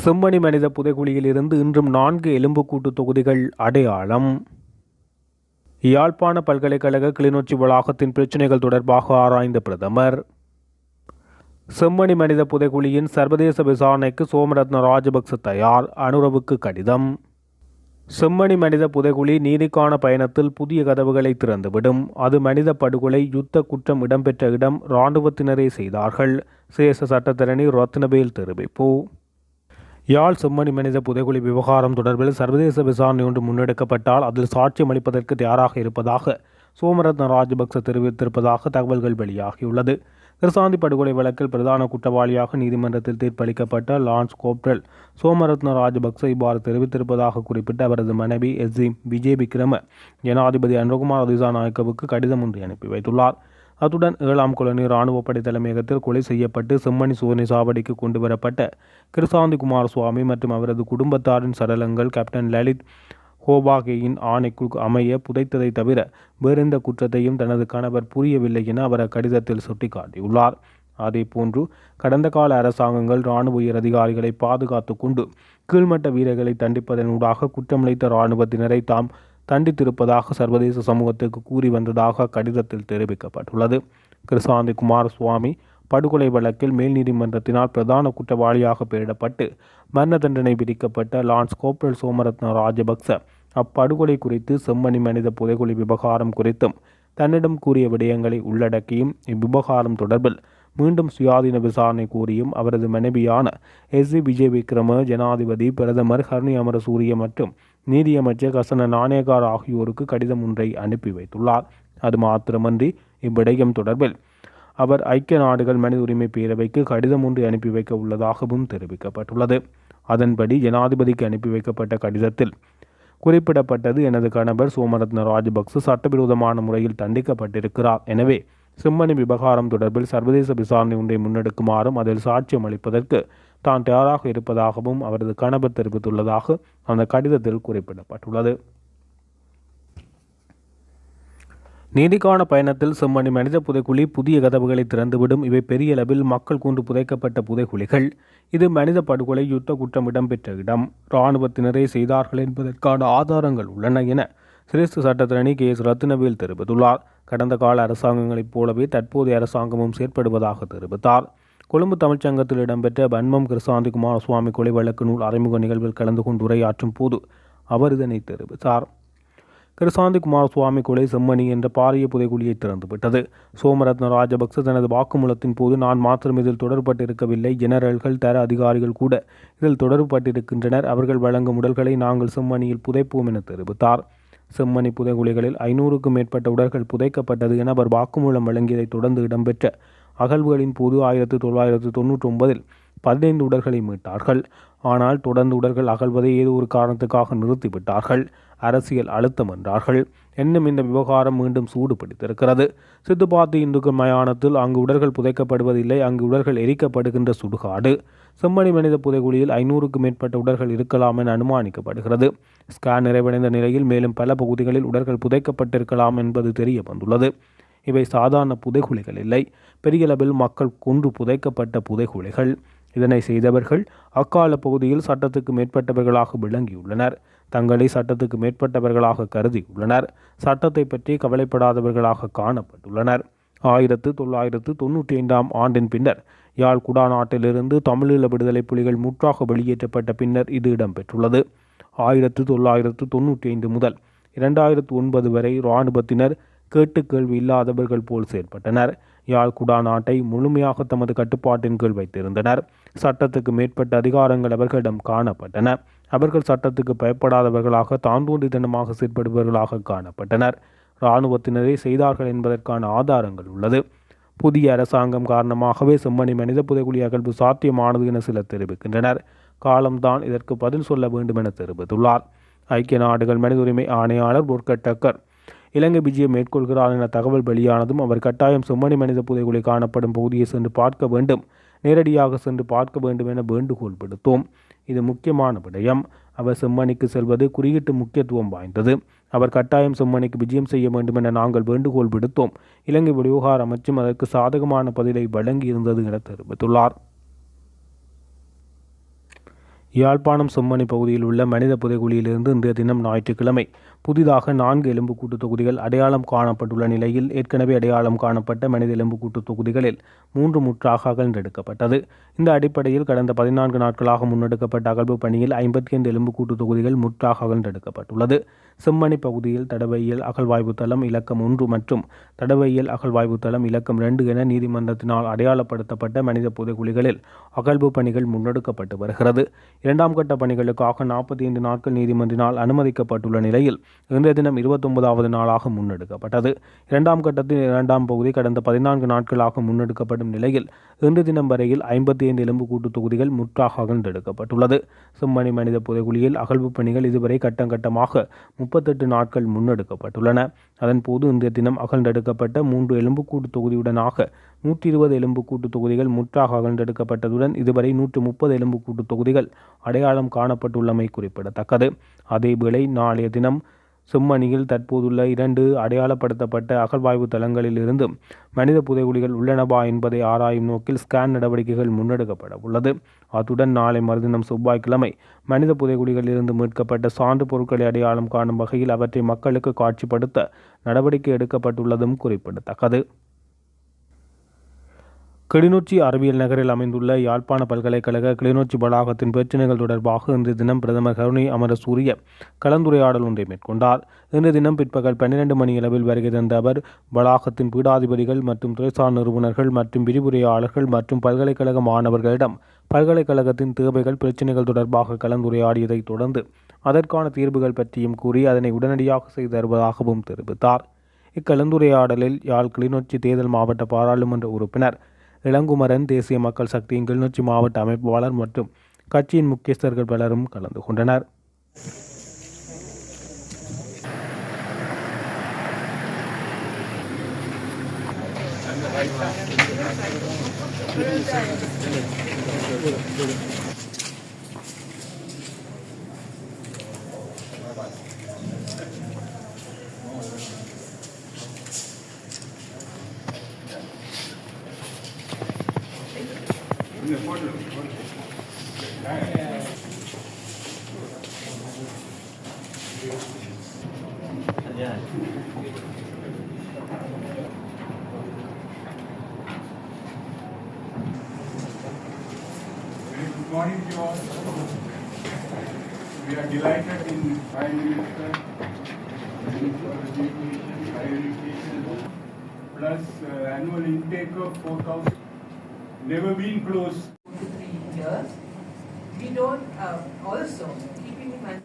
செம்மணி மனித புதைகுழியில் இருந்து இன்றும் நான்கு எலும்புக்கூட்டு தொகுதிகள் அடையாளம். யாழ்ப்பாண பல்கலைக்கழக கிளிநொச்சி வளாகத்தின் பிரச்சினைகள் தொடர்பாக ஆராய்ந்த பிரதமர். செம்மணி மனித புதைகுழியின் சர்வதேச விசாரணைக்கு சோமரத்ன ராஜபக்ச தயார் அனுரவுக்கு கடிதம். செம்மணி மனித புதைகுழி நீதிக்கான பயணத்தில் புதிய கதவுகளை திறந்துவிடும். அது மனித படுகொலை யுத்த குற்றம் இடம்பெற்ற இடம் இராணுவத்தினரே செய்தார்கள். சேஷ சட்டத்தரணி ரத்னவேல் தெரிவிப்பு. யாழ் செம்மணி மனித புதைகுழி விவகாரம் தொடர்பில் சர்வதேச விசாரணை ஒன்று முன்னெடுக்கப்பட்டால் அதில் சாட்சியம் அளிப்பதற்கு தயாராக இருப்பதாக சோமரத்ன ராஜபக்ச தெரிவித்திருப்பதாக தகவல்கள் வெளியாகியுள்ளது. கிருசாந்தி படுகொலை வழக்கில் பிரதான குற்றவாளியாக நீதிமன்றத்தில் தீர்ப்பளிக்கப்பட்ட லான்ஸ் கோப்ரல் சோமரத்ன ராஜபக்ச இவ்வாறு தெரிவித்திருப்பதாக குறிப்பிட்ட அவரது மனைவி எஸ்இம் விஜய் விக்ரம ஜனாதிபதி அனுகுமார் திசாநாயக்கவுக்கு கடிதம் ஒன்றை அனுப்பி வைத்துள்ளார். அத்துடன் ஏழாம் குழந்தை இராணுவப்படை தலைமையகத்தில் கொலை செய்யப்பட்டு செம்மணி சோதனை சாவடிக்கு கொண்டு வரப்பட்ட கிருசாந்தி குமாரசுவாமி மற்றும் அவரது குடும்பத்தாரின் சடலங்கள் கேப்டன் லலித் ஹோபாகேயின் ஆணைக்கு அமைய புதைத்ததை தவிர வேறெந்த குற்றத்தையும் தனது கணவர் புரியவில்லை என அவர் அக்கடிதத்தில் சுட்டிக்காட்டியுள்ளார். அதேபோன்று கடந்த கால அரசாங்கங்கள் இராணுவ உயர் அதிகாரிகளை பாதுகாத்து கொண்டு கீழ்மட்ட வீரர்களை தண்டிப்பதனூடாக குற்றமளித்த இராணுவத்தினரை தாம் தண்டித்திருப்பதாக சர்வதேச சமூகத்துக்கு கூறி வந்ததாக கடிதத்தில் தெரிவிக்கப்பட்டுள்ளது. கிருசாந்தி குமாரசுவாமி படுகொலை வழக்கில் மேல் நீதிமன்றத்தினால் பிரதான குற்றவாளியாக பெயரிடப்பட்டு மரண தண்டனை விதிக்கப்பட்ட லான்ஸ் கோப்ரல் சோமரத்ன ராஜபக்ச அப்படுகொலை குறித்து செம்மணி மனித புதைகுழி விவகாரம் குறித்தும் தன்னிடம் கூறிய விடயங்களை உள்ளடக்கியும் இவ்விவகாரம் தொடர்பில் மீண்டும் சுயாதீன விசாரணை கூறியும் அவரது மனைவியான எஸ் சி விஜய் விக்ரம ஜனாதிபதி பிரதமர் ஹர்னி அமரசூரிய மற்றும் நீதியமைச்சர் கசன நாணயக்கார் ஆகியோருக்கு கடிதம் ஒன்றை அனுப்பி வைத்துள்ளார். அது மாத்திரமன்றி இவ்விடயம் தொடர்பில் அவர் ஐக்கிய நாடுகள் மனித உரிமை பேரவைக்கு கடிதம் ஒன்று அனுப்பி வைக்க உள்ளதாகவும் தெரிவிக்கப்பட்டுள்ளது. அதன்படி ஜனாதிபதிக்கு அனுப்பி வைக்கப்பட்ட கடிதத்தில் குறிப்பிடப்பட்டது எனது கணவர் சோமரத்ன ராஜபக்ச சட்டவிரோதமான முறையில் தண்டிக்கப்பட்டிருக்கிறார். எனவே சிம்மணி விவகாரம் தொடர்பில் சர்வதேச விசாரணை ஒன்றை முன்னெடுக்குமாறும் அதில் சாட்சியம் அளிப்பதற்கு தான் தயாராக இருப்பதாகவும் அவரது கணவர் தெரிவித்துள்ளதாக அந்த கடிதத்தில் குறிப்பிடப்பட்டுள்ளது. நீதிக்கான பயணத்தில் செம்மணி மனித புதைக்குழி புதிய கதவுகளை திறந்துவிடும். இவை பெரிய அளவில் மக்கள் கூண்டு புதைக்கப்பட்ட புதைக்குழிகள் இது மனித படுகொலை யுத்த குற்றம் இடம்பெற்ற இடம். இராணுவத்தினரே செய்தார்கள் என்பதற்கான ஆதாரங்கள் உள்ளன என சிரேஷ்ட சட்டத்திரணி கே. எஸ். ரத்னவேல் தெரிவித்துள்ளார். கடந்த கால அரசாங்கங்களைப் போலவே தற்போதைய அரசாங்கமும் செயற்படுவதாக தெரிவித்தார். கொழும்பு தமிழ்ச்சங்கத்தில் இடம்பெற்ற பன்மம் கிருசாந்தி குமாரசுவாமி கொலை வழக்கு நூல் அறிமுக நிகழ்வில் கலந்து கொண்டு உரையாற்றும் போது அவர் இதனை தெரிவித்தார். கிருசாந்தி குமாரசுவாமி கொலை செம்மணி என்ற பாரிய புதைகுழியை திறந்துவிட்டது. சோமரத்ன ராஜபக்ச தனது வாக்குமூலத்தின் போது நான் மாத்திரம் இதில் தொடர்பட்டிருக்கவில்லை ஜெனரல்கள் தர அதிகாரிகள் கூட இதில் தொடர்பட்டிருக்கின்றனர். அவர்கள் வழங்கும் உடல்களை நாங்கள் செம்மணியில் புதைப்போம் என தெரிவித்தார். செம்மணி புதைகுழிகளில் ஐநூறுக்கும் மேற்பட்ட உடல்கள் புதைக்கப்பட்டது என அவர் வாக்குமூலம் வழங்கியதைத் தொடர்ந்து இடம்பெற்ற அகழ்வுகளின் போது ஆயிரத்து தொள்ளாயிரத்து தொன்னூற்றி ஒன்பதில் பதினைந்து உடல்களை மீட்டார்கள். ஆனால் தொடர்ந்து உடல்கள் அகழ்வதை ஏதோ ஒரு காரணத்துக்காக நிறுத்திவிட்டார்கள். அரசியல் அழுத்தம் என்றார்கள். என்னும் இந்த விவகாரம் மீண்டும் சூடு பிடித்திருக்கிறது. சித்துப்பாத்தி இந்துக்கள் மயானத்தில் அங்கு உடல்கள் புதைக்கப்படுவதில்லை அங்கு உடல்கள் எரிக்கப்படுகின்ற சுடுகாடு. செம்மணி மனித புதைகுழியில் ஐநூறுக்கும் மேற்பட்ட உடல்கள் இருக்கலாம் என அனுமானிக்கப்படுகிறது. ஸ்கேன் நிறைவடைந்த நிலையில் மேலும் பல பகுதிகளில் உடல்கள் புதைக்கப்பட்டிருக்கலாம் என்பது தெரிய வந்துள்ளது. இவை சாதாரண புதைகுழிகள் இல்லை. பெரியளவில் மக்கள் கொன்று புதைக்கப்பட்ட புதைகுழிகள். இதனை செய்தவர்கள் அக்கால பகுதியில் சட்டத்துக்கு மேற்பட்டவர்களாக விளங்கியுள்ளனர். தங்களை சட்டத்துக்கு மேற்பட்டவர்களாக கருதியுள்ளனர். சட்டத்தை பற்றி கவலைப்படாதவர்களாக காணப்பட்டுள்ளனர். ஆயிரத்து தொள்ளாயிரத்து தொன்னூற்றி ஐந்தாம் ஆண்டின் பின்னர் யாழ் குடா நாட்டிலிருந்து தமிழீழ விடுதலை புலிகள் முற்றாக வெளியேற்றப்பட்ட பின்னர் இது இடம்பெற்றுள்ளது. ஆயிரத்து தொள்ளாயிரத்து தொன்னூற்றி ஐந்து முதல் இரண்டாயிரத்து ஒன்பது வரை இராணுவத்தினர் கேட்டு கேள்வி இல்லாதவர்கள் போல் செயற்பட்டனர். யாழ் குடா நாட்டை முழுமையாக தமது கட்டுப்பாட்டின் கீழ் வைத்திருந்தனர். சட்டத்துக்கு மேற்பட்ட அதிகாரங்கள் அவர்களிடம் காணப்பட்டன. அவர்கள் சட்டத்துக்கு பயப்படாதவர்களாக தாந்தோன்றித்தனமாக செயற்படுபவர்களாக காணப்பட்டனர். இராணுவத்தினரே செய்தார்கள் என்பதற்கான ஆதாரங்கள் உள்ளது. புதிய அரசாங்கம் காரணமாகவே செம்மணி மனித புதைகுழி அகழ்வு சாத்தியமானது என சிலர் தெரிவிக்கின்றனர். காலம்தான் இதற்கு பதில் சொல்ல வேண்டும் என தெரிவித்துள்ளார். ஐக்கிய நாடுகள் மனித உரிமை ஆணையாளர் பொர்கட்டக்கர் இலங்கை விஜயம் மேற்கொள்கிறார் என தகவல் வெளியானதும் அவர் கட்டாயம் செம்மணி மனித புதைகுழி காணப்படும் பகுதியை சென்று பார்க்க வேண்டும். நேரடியாக சென்று பார்க்க வேண்டும் என வேண்டுகோள் விடுத்தோம். இது முக்கியமான விடயம். அவர் செம்மணிக்கு செல்வது குறியீட்டு முக்கியத்துவம் வாய்ந்தது. அவர் கட்டாயம் செம்மணிக்கு விஜயம் செய்ய வேண்டும் என நாங்கள் வேண்டுகோள் விடுத்தோம். இலங்கை விவகார அமைச்சும் அதற்கு சாதகமான பதிலை வழங்கியிருந்தது என தெரிவித்துள்ளார். யாழ்ப்பாணம் செம்மணி பகுதியில் உள்ள மனித புதைகுழியிலிருந்து இன்றைய தினம் ஞாயிற்றுக்கிழமை புதிதாக நான்கு எலும்புக்கூட்டு தொகுதிகள் அடையாளம் காணப்பட்டுள்ள நிலையில் ஏற்கனவே அடையாளம் காணப்பட்ட மனித எலும்புக்கூட்டு தொகுதிகளில் மூன்று முற்றாக அகழ்ந்தெடுக்கப்பட்டது இந்த அடிப்படையில் கடந்த பதினான்கு நாட்களாக முன்னெடுக்கப்பட்ட அகழ்வு பணியில் ஐம்பத்தி ஐந்து எலும்புக்கூட்டு தொகுதிகள் முற்றாக அகழ்ந்தெடுக்கப்பட்டுள்ளது செம்மணி பகுதியில் தடவையியல் அகழ்வாய்வு தளம் இலக்கம் ஒன்று மற்றும் தடவையியல் அகழ்வாய்வு தளம் இலக்கம் இரண்டு என நீதிமன்றத்தினால் அடையாளப்படுத்தப்பட்ட மனித புதைகுழிகளில் அகழ்வு பணிகள் முன்னெடுக்கப்பட்டு வருகிறது. இரண்டாம் கட்ட பணிகளுக்காக நாற்பத்தி ஐந்து நாட்கள் நீதிமன்றினால் அனுமதிக்கப்பட்டுள்ள நிலையில் இன்றைய தினம் இருபத்தொன்பதாவது நாளாக முன்னெடுக்கப்பட்டது. இரண்டாம் கட்டத்தின் இரண்டாம் பகுதி கடந்த பதினான்கு நாட்களாக முன்னெடுக்கப்படும் நிலையில் இன்று தினம் வரையில் ஐம்பத்தி ஐந்து எலும்புக்கூட்டு தொகுதிகள் முற்றாக அகழ்ந்தெடுக்கப்பட்டுள்ளது செம்மணி மனித புதைகுழியில் அகழ்வு பணிகள் இதுவரை கட்டம் கட்டமாக முப்பத்தெட்டு நாட்கள் முன்னெடுக்கப்பட்டுள்ளன. அதன்போது இன்றைய தினம் அகழ்ந்தெடுக்கப்பட்ட மூன்று எலும்புக்கூட்டு தொகுதியுடனாக நூற்றி இருபது எலும்புக்கூட்டு தொகுதிகள் முற்றாக அகழ்ந்தெடுக்கப்பட்டதுடன் இதுவரை நூற்று முப்பது எலும்புக்கூட்டு தொகுதிகள் அடையாளம் காணப்பட்டுள்ளமை குறிப்பிடத்தக்கது. அதேவேளை நாளைய தினம் செம்மணியில் தற்போதுள்ள இரண்டு அடையாளப்படுத்தப்பட்ட அகழ்வாய்வு தளங்களில் மனித புதைகுழிகள் உள்ளனவா என்பதை ஆராயும் நோக்கில் ஸ்கேன் நடவடிக்கைகள் முன்னெடுக்கப்பட உள்ளது. அத்துடன் நாளை மறுதினம் செவ்வாய்க்கிழமை மனித புதைகுழிகளில் இருந்து மீட்கப்பட்ட சான்று பொருட்களை அடையாளம் காணும் வகையில் அவற்றை மக்களுக்கு காட்சிப்படுத்த நடவடிக்கை எடுக்கப்பட்டுள்ளதும் குறிப்பிடத்தக்கது. கிளிநொச்சி அறிவியல் நகரில் அமைந்துள்ள யாழ்ப்பாண பல்கலைக்கழக கிளிநொச்சி வளாகத்தின் பிரச்சினைகள் தொடர்பாக இன்று தினம் பிரதமர் கருணை அமரசூரிய கலந்துரையாடல் ஒன்றை மேற்கொண்டார். இன்று தினம் பிற்பகல் பன்னிரண்டு மணி அளவில் வருகை தந்த அவர் வளாகத்தின் பீடாதிபதிகள் மற்றும் துறைசார் நிறுவனர்கள் மற்றும் விரிவுரையாளர்கள் மற்றும் பல்கலைக்கழக மாணவர்களிடம் பல்கலைக்கழகத்தின் தேவைகள் பிரச்சினைகள் தொடர்பாக கலந்துரையாடியதைத் தொடர்ந்து அதற்கான தீர்வுகள் பற்றியும் கூறி அதனை உடனடியாக செய்து தருவதாகவும் தெரிவித்தார். இக்கலந்துரையாடலில் யாழ் கிளிநொச்சி தேர்தல் மாவட்ட பாராளுமன்ற உறுப்பினர் இளங்குமரன் தேசிய மக்கள் சக்தியின் கிளிநொச்சி மாவட்ட அமைப்பாளர் மற்றும் கட்சியின் முக்கியஸ்தர்கள் பலரும் கலந்து கொண்டனர். Very good morning to all. We are delighted in Prime Minister Higher Education, plus uh, annual intake of 4,000. Never been close years, we don't uh, also keeping in mind